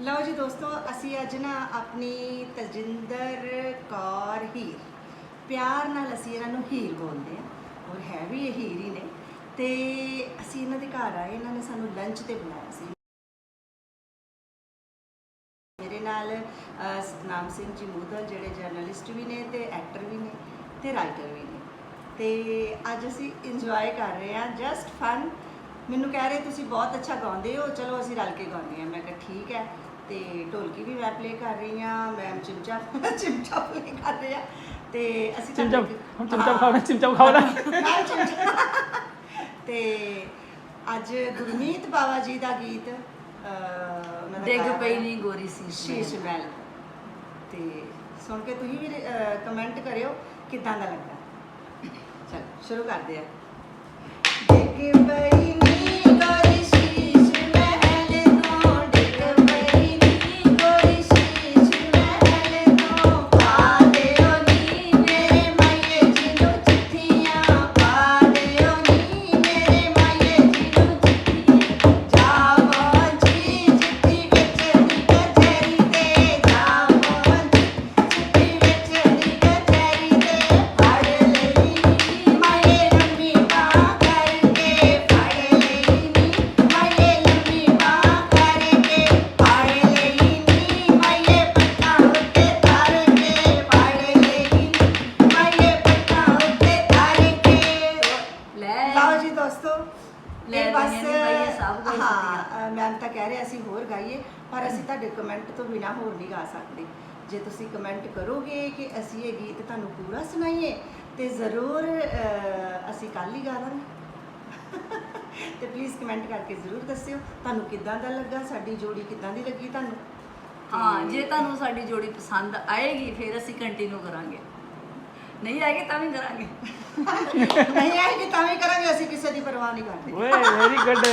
ਲਓ ਜੀ ਦੋਸਤੋ, ਅਸੀਂ ਅੱਜ ਨਾ ਆਪਣੀ ਤਜਿੰਦਰ ਕੌਰ ਹੀਰ, ਪਿਆਰ ਨਾਲ ਅਸੀਂ ਇਹਨਾਂ ਨੂੰ ਹੀਰ ਬੋਲਦੇ ਹਾਂ। ਔਰ ਹੈ ਵੀ ਇਹ ਹੀਰ ਹੀ ਨੇ। ਤੇ ਅਸੀਂ ਇਹਨਾਂ ਦੇ ਘਰ ਆਏ, ਇਹਨਾਂ ਨੇ ਸਾਨੂੰ ਲੰਚ ਤੇ ਬੁਲਾਇਆ ਸੀ। ਮੇਰੇ ਨਾਲ ਸਤਨਾਮ ਸਿੰਘ ਜੀ ਮੂਦਲ, ਜਿਹੜੇ ਜਰਨਲਿਸਟ ਵੀ ਨੇ ਤੇ ਐਕਟਰ ਵੀ ਨੇ ਤੇ ਰਾਈਟਰ ਵੀ ਨੇ। ਤੇ ਅੱਜ ਅਸੀਂ ਇੰਜੋਏ ਕਰ ਰਹੇ ਹਾਂ ਜਸਟ ਫਨ ਮੈਨੂੰ ਕਹਿ ਰਹੇ ਤੁਸੀਂ ਬਹੁਤ ਅੱਛਾ ਗਾਉਂਦੇ ਹੋ ਚਲੋ ਅਸੀਂ ਰਲ ਕੇ ਗਾਉਂਦੇ ਹਾਂ। ਮੈਂ ਕਿਹਾ ਠੀਕ ਹੈ ਤੇ ਢੋਲਕੀ ਵੀ ਮੈਂ ਪਲੇ ਕਰ ਰਹੀ ਹਾਂ ਮੈਮ ਚਿਮਚਾ ਚਿਮਚਾ ਪਲੇ ਕਰ ਰਹੇ ਆ ਤੇ ਅਸੀਂ ਚਿਮਚਾ ਹੁਣ ਚਿਮਚਾ। ਖਾਣਾ ਚਿਮਚਾ ਨਾਲ ਚਿਮਚਾ। ਤੇ ਅੱਜ ਗੁਰਮੀਤ ਬਾਵਾ ਜੀ ਦਾ ਗੀਤ ਅਹ, ਉਹਨਾਂ ਦਾ ਡਿੱਗ ਪਈ। ਨਹੀਂ ਗੋਰੀ ਸੀ ਸ਼ੀਸ਼ ਮਹਿਲ। ਤੇ ਸੁਣ ਕੇ ਤੁਸੀਂ ਵੀ ਕਮੈਂਟ ਕਰਿਓ ਕਿਦਾਂ ਦਾ ਲੱਗਾ? ਚਲ ਸ਼ੁਰੂ ਕਰਦੇ ਆ ਲੈ ਇਹ ਬਸ ਸਭ ਕੁਝ ਹਾਂ ਮੈਮ ਤਾਂ ਕਹਿ ਰਹੇ ਅਸੀਂ ਹੋਰ ਗਾਈਏ ਪਰ ਅਸੀਂ ਤੁਹਾਡੇ ਕਮੈਂਟ ਤੋਂ ਬਿਨਾ ਹੋਰ ਨਹੀਂ ਗਾ ਸਕਦੇ। ਜੇ ਤੁਸੀਂ ਕਮੈਂਟ ਕਰੋਗੇ ਕਿ ਅਸੀਂ ਇਹ ਗੀਤ ਤੁਹਾਨੂੰ ਪੂਰਾ ਸੁਣਾਈਏ ਤੇ ਜ਼ਰੂਰ ਅਹ, ਅਸੀਂ ਕੱਲ ਹੀ ਗਾ ਲਾਂਗੇ। ਤੇ ਪਲੀਜ਼ ਕਮੈਂਟ ਕਰਕੇ ਜ਼ਰੂਰ ਦੱਸਿਓ ਤੁਹਾਨੂੰ ਕਿੱਦਾਂ ਦਾ ਲੱਗਾ ਸਾਡੀ ਜੋੜੀ ਕਿੱਦਾਂ ਦੀ ਲੱਗੀ ਤੁਹਾਨੂੰ? ਹਾਂ ਤੇ- ਜੇ ਤੁਹਾਨੂੰ ਸਾਡੀ ਜੋੜੀ ਪਸੰਦ ਆਏਗੀ ਫਿਰ ਅਸੀਂ ਕੰਟੀਨਿਊ ਕਰਾਂਗੇ। ਨਹੀਂ ਆਏਗੀ ਤਾਂ ਵੀ ਕਰਾਂਗੇ। ਨਹੀਂ ਆਏਗੀ ਤਾਂ ਵੀ ਕਰਾਂਗੇ ਅਸੀਂ ਕਿਸੇ ਦੀ ਪਰਵਾਹ ਨਹੀਂ ਕਰਦੇ। ਓਏ ਵੈਰੀ ਗੁੱਡ